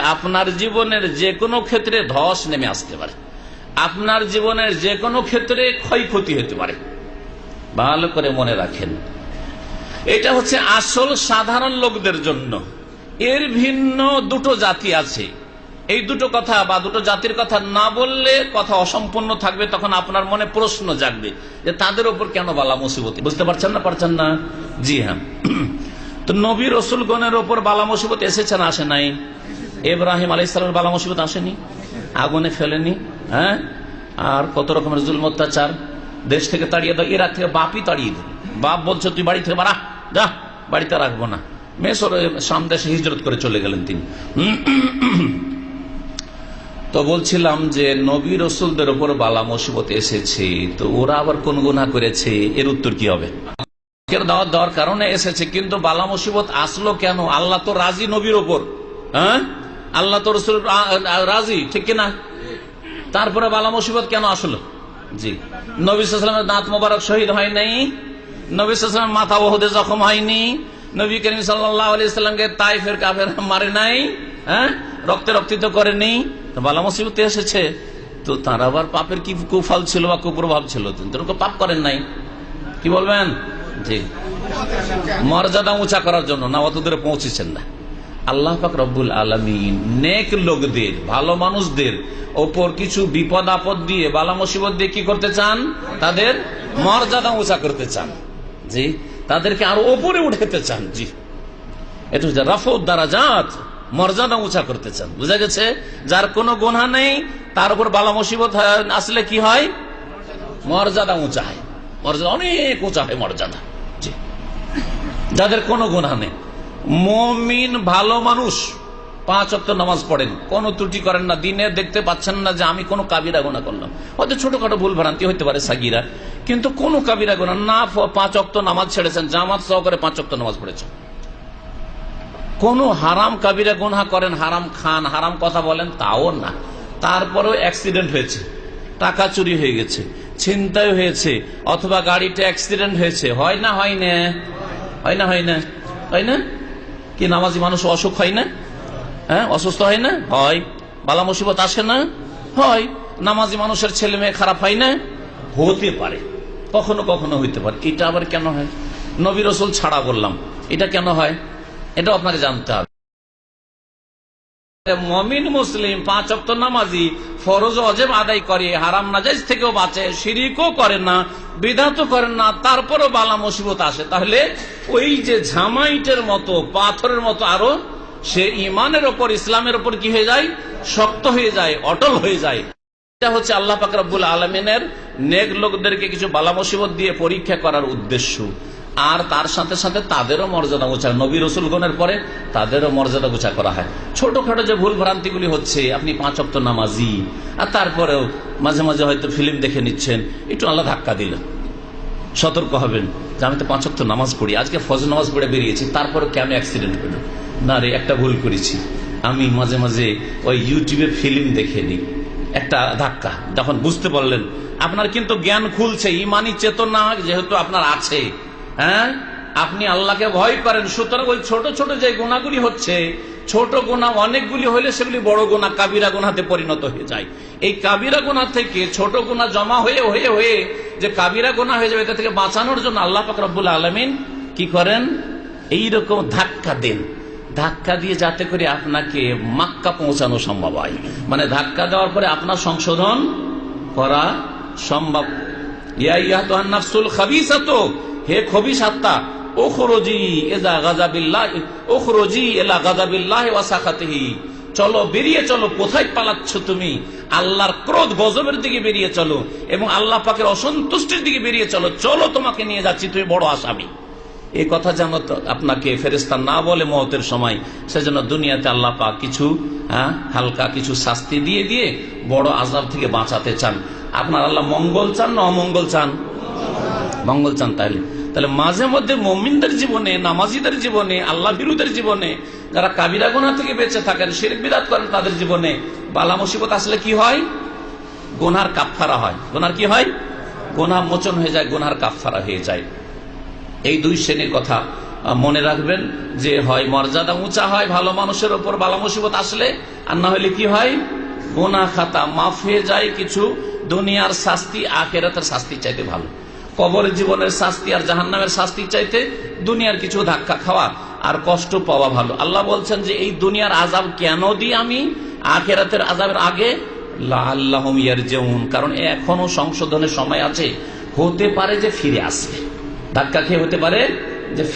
আপনার জীবনের যে কোনো ক্ষেত্রে ধস নেমে আসতে পারে। আপনার জীবনের যে ক্ষেত্রে ক্ষয়ক্ষতি হতে পারে। ভালো করে মনে রাখেন। এটা হচ্ছে আসল সাধারণ লোকদের জন্য। এর ভিন্ন দুটো জাতি আছে। এই দুটো কথা বা দুটো জাতির কথা না বললে কথা অসম্পূর্ণ থাকবে, তখন আপনার মনে প্রশ্ন জাগবে যে তাদের ওপর কেন বালা মুসিবত? বুঝতে পারছেন না? পারছেন না? জি হ্যাঁ। তো নবী রসুলগণের ওপর বালা মুসিবত এসেছে না আসে নাই? এব্রাহিম আলাই ইসলামের বালা মুসিবত আসেনি? আগুনে ফেলেনি? হ্যাঁ? আর কত রকমের জুল অত্যাচার? দেশ থেকে তাড়িয়ে দাও, ইরাক থেকে বাপই তাড়িয়ে দেয় বাপ বলছে, তুই বাড়ি থেকে বাড়া, যা, বাড়িতে রাখব না। মেসর সামদেশে হিজরত করে চলে গেলেন তিনি। তো বলছিলাম যে, নবী রসুলদের ওপর বালা মুসিবত এসেছে, তো ওরা আবার কোন গুণা করেছে? এর উত্তর কি হবে? দাওয়াত দেওয়ার কারণে এসেছে, কিন্তু বালা মুসিবত আসলো কেন? আল্লাহ তো রাজি নবীর ওপর। হ্যাঁ? আল্লাহ তো রাজি, ঠিক কিনা? তারপরে বালা মুসিবত কেন আসলো? জি। নবীলামের দাঁত মোবারক শহীদ হয় নাই। নবীলামের মাথা বহুদে জখম হয়নি নবী করিম সাল্লামকে তাইফের কাফের মারে নাই। হ্যাঁ? রক্তে রক্তিত করেনি বালা মুসিবতে এসেছে। তো তার আবার পাপের কি কুফল ছিল বা কুপ্রভাব ছিল? পাপ করেন নাই। কি বলবেন? জি। মর্যাদা উঁচা করার জন্য না, অত দূরে পৌঁছেছেন না। আল্লাহ পাক রব্বুল আলমিন নেক লোকদের, ভালো মানুষদের ওপর কিছু বিপদ আপদ দিয়ে, বালা মুসিবত দিয়ে কি করতে চান? তাদের মর্যাদা উঁচা করতে চান। জি, তাদেরকে আরও ওপরে উঠাতে চান, জি। এটা হচ্ছে রাফত দ্বারা জাত মর্যাদা উঁচা করতে চান। বুঝা গেছে? যার কোনো গোনা নেই, তার উপর বালা মুসিবত আসলে কি হয়? মর্যাদা উঁচা হয়। মর্যাদা অনেক উঁচা হয় মর্যাদা যাদের কোনো গুণা নেই। মমিন ভালো মানুষ, পাঁচ অক্ট নামাজ পড়েন, কোন ত্রুটি করেন না, দিনে দেখতে পাচ্ছেন না যে আমি কোনো কাবিরা গোনা করলাম। হয়তো ছোটখাটো ভুল ভ্রান্তি হতে পারে সাগিরা, কিন্তু কোন কাবিরা গোনা না, পাঁচ অক্ট নামাজ ছেড়েছেন, জামাত সহকারে পাঁচ অক্ট নামাজ পড়েছেন। কোন হারাম কাবিরা গুনহা করেন, হারাম খান, হারাম কথা বলেন, তাও না। তারপরেও অ্যাক্সিডেন্ট হয়েছে। টাকা চুরি হয়ে গেছে, ছিনতাই হয়েছে, অথবা গাড়িটা অ্যাক্সিডেন্ট হয়েছে। হয় না হয় না। হয় না হয় না। হয় না? কি, নামাজি মানুষ অসুখ হয় না? হ্যাঁ অসুস্থ হয় না? হয়। বালা মুসিবত আসে না? হয়। নামাজি মানুষের ছেলে মেয়ে খারাপ হয় না? হতে পারে। কখনো কখনো হইতে পারে। এটা আবার কেন হয়? নবী রসুল ছাড়া বললাম। এটা কেন হয়? এটা আপনাকে জানতে হবে। মমিন মুসলিম, পাঁচ অক্ত নামাজি ফরজ অজেব আদায় করে, হারাম নাজাইজ থেকেও বাঁচে, শিরিকও করে না বিধাত করেন না, তারপরও বালা মুসিবত আসে। তাহলে ওই যে ঝামাইটের মতো, পাথরের মতো আরও, সে ইমানের ওপর, ইসলামের ওপর কি হয়ে যায়? শক্ত হয়ে যায়, অটল হয়ে যায়। এটা হচ্ছে আল্লাহ পাকরাবুল আলমিনের নেক লোকদেরকে কিছু বালা মুসিবত দিয়ে পরীক্ষা করার উদ্দেশ্য। আর তার সাথে সাথে তাদেরও মর্যাদা গোছা নবী রসুলগণের পরে তাদেরও মর্যাদা গোছা করা হয়। ছোটখাটো যে ভুল ভ্রান্তিগুলি হচ্ছে, আপনি পাঁচ অক্ত নামাজি, আর তারপরেও মাঝে মাঝে হয়তো ফিল্ম দেখে নিচ্ছেন, একটু আল্লাহ ধাক্কা দিলেন। সতর্ক হবেন যে আমি তো পাঁচ অক্ত নামাজ পড়ি, আজকে ফজ নামাজ পড়ে বেরিয়েছি তারপরে কেন অ্যাক্সিডেন্ট হলো না রে, একটা ভুল করেছি। আমি মাঝে মাঝে ওই ইউটিউবে ফিল্ম দেখে নিই। একটা ধাক্কা, যখন বুঝতে পারলেন, আপনার কিন্তু জ্ঞান খুলছে, ইমানি চেতনা যেহেতু আপনার আছে। হ্যাঁ? আপনি আল্লাহকে ভয় করেন। সুতরাং ওই ছোট ছোট যে গোনাগুলি হচ্ছে, ছোট গোনা অনেকগুলি হলে সেগুলি বড় গোনা কাবিরা গোনাতে পরিণত হয়ে যায়। এই কাবিরা গোনা থেকে ছোট গোনা জমা হয়ে হয়ে হয়ে যে কাবিরা গোনা হয়ে যাবে, এটা থেকে বাঁচানোর জন্য আল্লাহ ফাকরাবুল আলমিন কি করেন? এইরকম ধাক্কা দেন। ধাক্কা দিয়ে যাতে করে আপনাকে মাক্কা পৌঁছানো সম্ভব হয়। মানে ধাক্কা দেওয়ার পরে আপনার সংশোধন করা সম্ভব। ইয়া ইয়া তো নাফসুল খাবিসাত হে খবিস আত্মা ওখরজি এজা গাজাবিল্লাহ ওখরজি এলা গাজাবিল্লাহ ওয়াসাখাতিহি চলো বেরিয়ে চলো, কোথায় পালাচ্ছ তুমি? আল্লাহর ক্রোধ গজবের দিকে বেরিয়ে চলো এবং আল্লাহ পাকের অসন্তুষ্টির দিকে বেরিয়ে চলো। চলো তোমাকে নিয়ে যাচ্ছি, তুমি বড় আসামি। এই কথা যেন আপনাকে ফেরেস্তা না বলে মহতের সময়, সেজন্য দুনিয়াতে আল্লাহ পাক কিছু হ্যাঁ হালকা কিছু শাস্তি দিয়ে দিয়ে বড় আজাব থেকে বাঁচাতে চান। আপনার আল্লাহ মঙ্গল চান না অমঙ্গল চান? মঙ্গল চান তাহলে তাহলে মাঝে মধ্যে মমিনদের জীবনে, নামাজিদের জীবনে, আল্লাহ বিরুদের জীবনে, যারা কাবিরা গোনা থেকে বেঁচে থাকেন, শিরক বিরাট করেন তাদের জীবনে বালা মুসিবত আসলে কি হয়? গোনার কাপফারা হয়। গোনার কি হয়? গোনা মোচন হয়ে যায় গোনার কাপফারা হয়ে যায়। এই দুই শ্রেণির কথা মনে রাখবেন যে হয় মর্যাদা উঁচা হয় ভালো মানুষের ওপর বালা মুসিবত আসলে, আর না হলে কি হয়? গোনা খাতা মাফ হয়ে যায় কিছু, দুনিয়ার শাস্তি আখেরাতের শাস্তি চাইতে ভালো। কবরের জীবনের শাস্তি আর জাহান নামের শাস্তি চাইতে দুনিয়ার কিছু ধাক্কা খাওয়া আর কষ্ট পাওয়া ভালো। আল্লাহ বলছেন যে এই দুনিয়ার আজাব কেন দিই আমি? আখেরাতের আজাবের আগে ইয়ার কারণ এখনও সংশোধনের সময় আছে। হতে পারে যে ফিরে আসবে। ধাক্কা খেয়ে হতে পারে যে